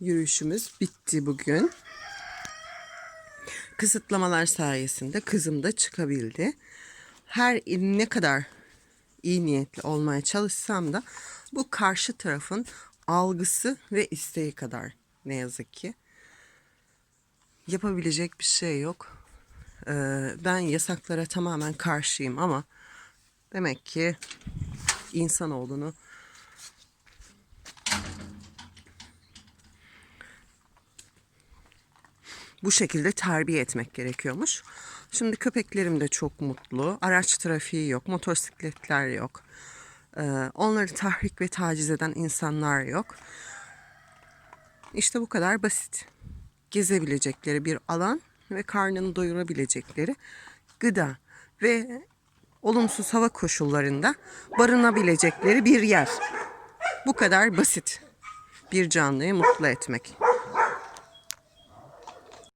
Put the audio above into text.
Yürüyüşümüz bitti bugün. Kısıtlamalar sayesinde kızım da çıkabildi. Her ne kadar iyi niyetli olmaya çalışsam da bu karşı tarafın algısı ve isteği kadar ne yazık ki. Yapabilecek bir şey yok. Ee, ben yasaklara tamamen karşıyım ama demek ki insanoğlunu bu şekilde terbiye etmek gerekiyormuş. Şimdi köpeklerim de çok mutlu. Araç trafiği yok, motosikletler yok. Ee, onları tahrik ve taciz eden insanlar yok. İşte bu kadar basit. Gezebilecekleri bir alan ve karnını doyurabilecekleri gıda ve olumsuz hava koşullarında barınabilecekleri bir yer. Bu kadar basit. Bir canlıyı mutlu etmek.